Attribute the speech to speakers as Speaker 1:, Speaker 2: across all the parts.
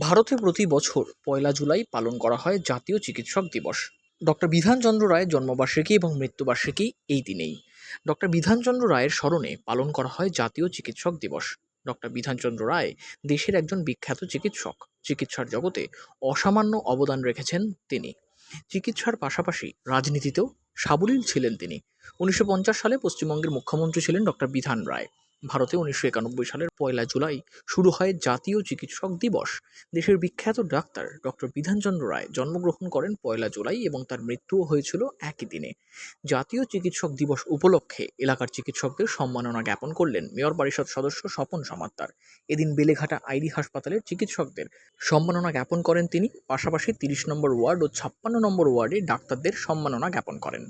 Speaker 1: ভারতে প্রতি বছর পয়লা জুলাই পালন করা হয় জাতীয় চিকিৎসক দিবস। ডক্টর বিধানচন্দ্র রায়ের জন্মবার্ষিকী এবং মৃত্যুবার্ষিকী এই দিনেই। ডক্টর বিধানচন্দ্র রায়ের স্মরণে পালন করা হয় জাতীয় চিকিৎসক দিবস। ডক্টর বিধানচন্দ্র রায় দেশের একজন বিখ্যাত চিকিৎসক। চিকিৎসার জগতে অসামান্য অবদান রেখেছেন তিনি। চিকিৎসার পাশাপাশি রাজনীতিতেও সাবলীল ছিলেন তিনি। উনিশশো পঞ্চাশ সালে পশ্চিমবঙ্গের মুখ্যমন্ত্রী ছিলেন ডক্টর বিধান রায়। ভারতে উনিশশো একানব্বই সালের পয়লা জুলাই শুরু হয় জাতীয় চিকিৎসক দিবস। দেশের বিখ্যাত ডাক্তার ডক্টর বিধানচন্দ্র রায় জন্মগ্রহণ করেন পয়লা জুলাই এবং তার মৃত্যুও হয়েছিল একই দিনে। জাতীয় চিকিৎসক দিবস উপলক্ষে এলাকার চিকিৎসকদের সম্মাননা জ্ঞাপন করলেন মেয়র পরিষদ সদস্য স্বপন সমাদ্দার এদিন বেলেঘাটা আইডি হাসপাতালের চিকিৎসকদের সম্মাননা জ্ঞাপন করেন তিনি। পাশাপাশি তিরিশ নম্বর ওয়ার্ড ও ছাপ্পান্ন নম্বর ওয়ার্ডে ডাক্তারদের সম্মাননা জ্ঞাপন করেন।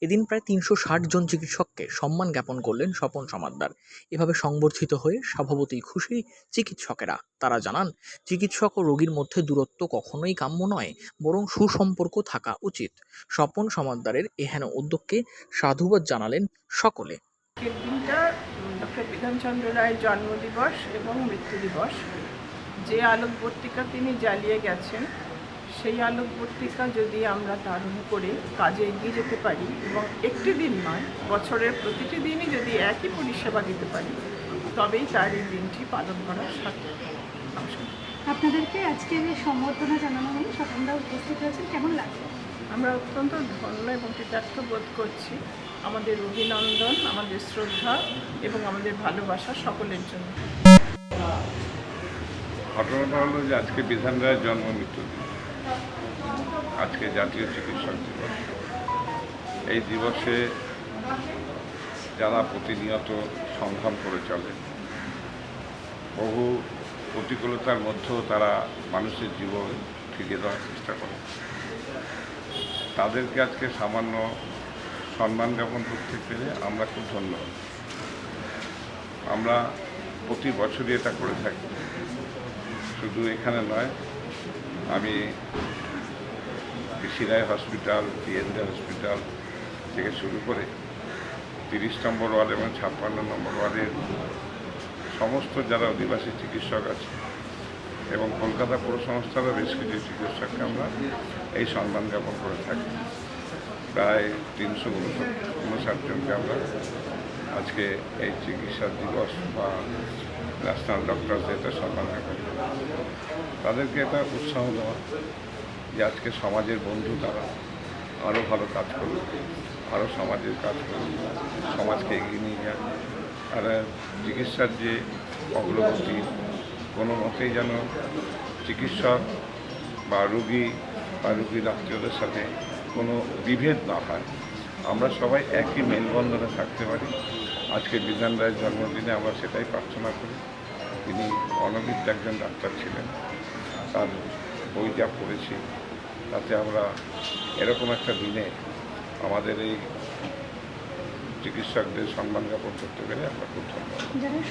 Speaker 1: এদিন প্রায় তিনশো ষাট জন চিকিৎসককে সম্মান জ্ঞাপন করলেন স্বপন সমাদ্দার এভাবে সংবর্ধিত হয়ে স্বভাবতই খুশি চিকিৎসকেরা। তারা জানান, চিকিৎসক ও রোগীর মধ্যে দূরত্ব কখনোই কাম্য নয়, বরং সুসম্পর্ক থাকা উচিত। স্বপন সমাদ্দারের এহেন উদ্যোগকে সাধুবাদ জানালেন সকলে।
Speaker 2: বিধানচন্দ্র রায়ের জন্মদিবস এবং মৃত্যু দিবস। যে আলোকবর্তিকা তিনি জ্বালিয়ে গেছেন সেই আলোকবর্তিকা যদি আমরা তারণ করে কাজে এগিয়ে যেতে পারি এবং একটি দিন নয় বছরের প্রতিটি দিনই যদি একই পরিষেবা দিতে পারি তবেই তার এই দিনটি পালন করা সার্থক।
Speaker 3: আপনাদেরকে আজকে যে সম্বর্ধনা জানানো হলো স্বপনদা উপস্থিত হয়েছেন কেমন লাগছে?
Speaker 2: আমরা অত্যন্ত ধন্য এবং কৃতার্থ বোধ করছি আমাদের অভিনন্দন আমাদের শ্রদ্ধা এবং আমাদের ভালোবাসা সকলের জন্য।
Speaker 4: ঘটনাটা হলো যে আজকে বিধান রায়ের জন্ম মৃত্যু দিন আজকে জাতীয় চিকিৎসক দিবস। এই দিবসে যারা প্রতিনিয়ত সংগ্রাম করে চলে, বহু প্রতিকূলতার মধ্যেও তারা মানুষের জীবন ফিরিয়ে দেওয়ার চেষ্টা করে। তাদেরকে আজকে সামান্য সম্মান জ্ঞাপন করতে পেরে আমরা খুব ধন্য। আমরা প্রতি বছরই এটা করে থাকি। শুধু এখানে নয়, আমি সিরাই হসপিটাল পিএনডে হসপিটাল থেকে শুরু করে তিরিশ নম্বর ওয়ার্ড এবং ছাপ্পান্ন নম্বর ওয়ার্ডের সমস্ত যারা অধিবাসী চিকিৎসক আছে এবং কলকাতা পৌরসংস্থারও বেশ কিছু চিকিৎসককে আমরা এই সম্মান জ্ঞাপন করে থাকি প্রায় তিনশো উনষাট জনকে আমরা আজকে এই চিকিৎসা দিবস বা ন্যাশনাল ডক্টর ডেতে সম্মান জ্ঞাপন। তাদেরকে এটা উৎসাহ দেওয়া যে আজকে সমাজের বন্ধু তারা, আরও ভালো কাজ করবে আরও সমাজের কাজ করবে সমাজকে এগিয়ে নিয়ে যান আর চিকিৎসার যে অগ্রগতি, কোনো মতেই যেন চিকিৎসক বা রুগী বা রুগীর আত্মীয়দের সাথে কোনো বিভেদ না হয়। আমরা সবাই একই মেলবন্ধনে থাকতে পারি। আজকে বিধান রায়ের জন্মদিনে আমরা সেটাই প্রার্থনা করি। তিনি অনবিদ্য একজন ডাক্তার ছিলেন। তার বই যা পড়েছি তাতে আমরা এরকম একটা দিনে আমাদের এই চিকিৎসকদের সম্মান জ্ঞাপন করতে পেরে আমরা খুব ধন্যবাদ।